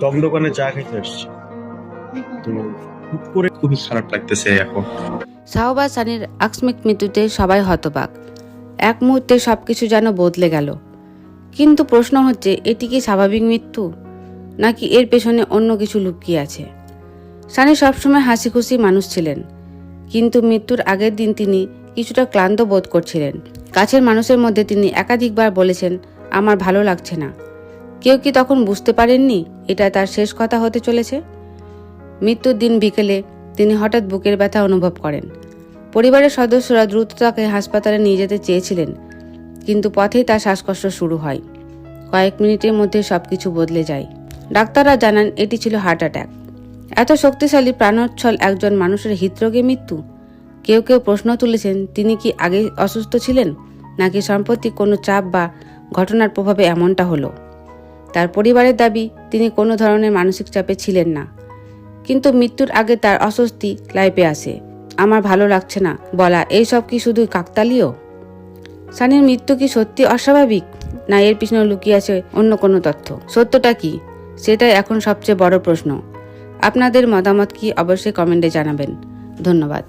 টক দোকানে চা খেতে আসছি। তো করে খুবই খারাপ লাগতেছে এখন। শাহবাজ সানির আকস্মিক মৃত্যুতে সবাই হতবাক। এক মুহূর্তে সবকিছু যেন বদলে গেল। কিন্তু প্রশ্ন হচ্ছে, এটি কি স্বাভাবিক মৃত্যু? নাকি এর পেছনে অন্য কিছু লুকিয়ে আছে? সানি সবসময় হাসি খুশি মানুষ ছিলেন। কিন্তু মৃত্যুর আগের দিন তিনি কিছুটা ক্লান্ত বোধ করছিলেন। কাছের মানুষের মধ্যে তিনি একাধিকবার বলেছেন, আমার ভালো লাগছে না। কেউ কি তখন বুঝতে পারেননি এটা তার শেষ কথা হতে চলেছে? মৃত্যুর দিন বিকেলে তিনি হঠাৎ বুকের ব্যথা অনুভব করেন। পরিবারের সদস্যরা দ্রুত তাকে হাসপাতালে নিয়ে যেতে চেয়েছিলেন, কিন্তু পথেই তার শ্বাসকষ্ট শুরু হয়। কয়েক মিনিটের মধ্যে সব কিছু বদলে যায়। ডাক্তাররা জানান এটি ছিল হার্ট অ্যাটাক। এত শক্তিশালী প্রাণোচ্ছল একজন মানুষের হৃদরোগে মৃত্যু? কেউ কেউ প্রশ্ন তুলেছেন, তিনি কি আগে অসুস্থ ছিলেন? নাকি সম্প্রতি কোনো চাপ বা ঘটনার প্রভাবে এমনটা হলো? তার পরিবারের দাবি, তিনি কোনো ধরনের মানসিক চাপে ছিলেন না। কিন্তু মৃত্যুর আগে তার অস্বস্তি লাইফে আসে। আমার ভালো লাগছে না। বলা এইসব কি শুধু কাকতালীয়? সানির মৃত্যু কি সত্যি অস্বাভাবিক? না, এর পিছনে লুকিয়ে আছে অন্য কোনো তথ্য। সত্যটা কি? সেটাই এখন সবচেয়ে বড় প্রশ্ন। আপনাদের মতামত কি অবশ্যই কমেন্টে জানাবেন। ধন্যবাদ।